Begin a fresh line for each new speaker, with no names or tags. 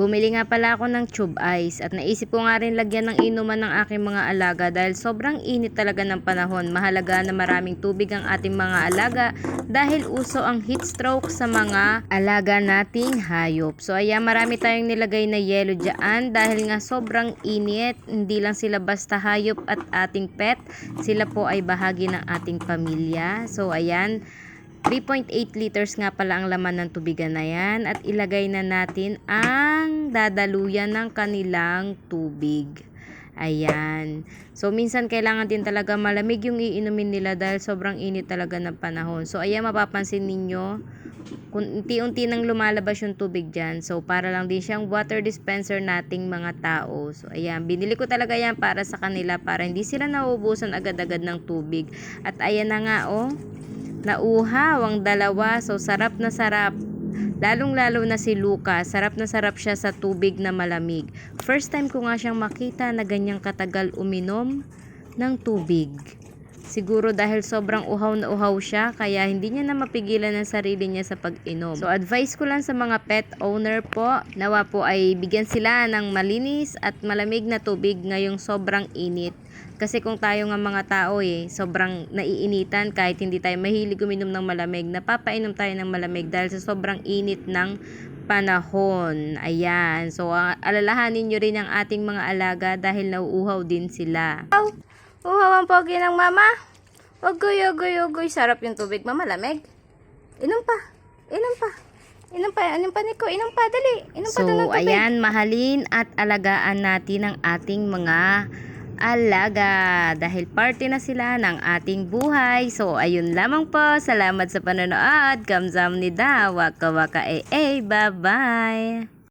Bumili nga pala ako ng tube ice at naisip ko nga rin lagyan ng inuman ng aking mga alaga dahil sobrang init talaga ng panahon. Mahalaga na maraming tubig ang ating mga alaga dahil uso ang heat stroke sa mga alaga nating hayop. So ayan, marami tayong nilagay na yelo dyan dahil nga sobrang init. Hindi lang sila basta hayop at ating pet. Sila po ay bahagi ng ating pamilya. So ayan, 3.8 liters nga pala ang laman ng tubigan na yan at ilagay na natin ang dadaluyan ng kanilang tubig. Ayan. So, minsan kailangan din talaga malamig yung iinumin nila dahil sobrang init talaga ng panahon. So, ayan, mapapansin ninyo, unti-unti nang lumalabas yung tubig dyan. So, para lang din siyang water dispenser nating mga tao. So, ayan, binili ko talaga yan para sa kanila para hindi sila nauubusan agad-agad ng tubig. At ayan na nga, oh, nauhaw ang dalawa. So, sarap na sarap. Lalong-lalo na si Luca, sarap na sarap siya sa tubig na malamig. First time ko nga siyang makita na ganyang katagal uminom ng tubig. Siguro dahil sobrang uhaw na uhaw siya, kaya hindi niya na mapigilan ang sarili niya sa pag-inom. So, advice ko lang sa mga pet owner po, nawa po ay bigyan sila ng malinis at malamig na tubig ngayong sobrang init. Kasi kung tayo nga mga tao eh, sobrang naiinitan kahit hindi tayo mahilig uminom ng malamig, napapainom tayo ng malamig dahil sa sobrang init ng panahon. Ayan. So, ah, alalahanin nyo rin ang ating mga alaga dahil nauuhaw din sila. Uhaw ang pogi ng mama. Ugoy, ugoy, ugoy. Sarap yung tubig, mama. Lamig. Inom pa. Inom pa. Inom pa. Inom pa, Nico. Inom pa. Dali. Inom pa
So,
doon ng tubig.
ayan, mahalin at alagaan natin ang ating mga alaga dahil parte na sila ng ating buhay. So, ayun lamang po. Salamat sa panonood. Kamsam ni Waka waka eh eh. Bye-bye.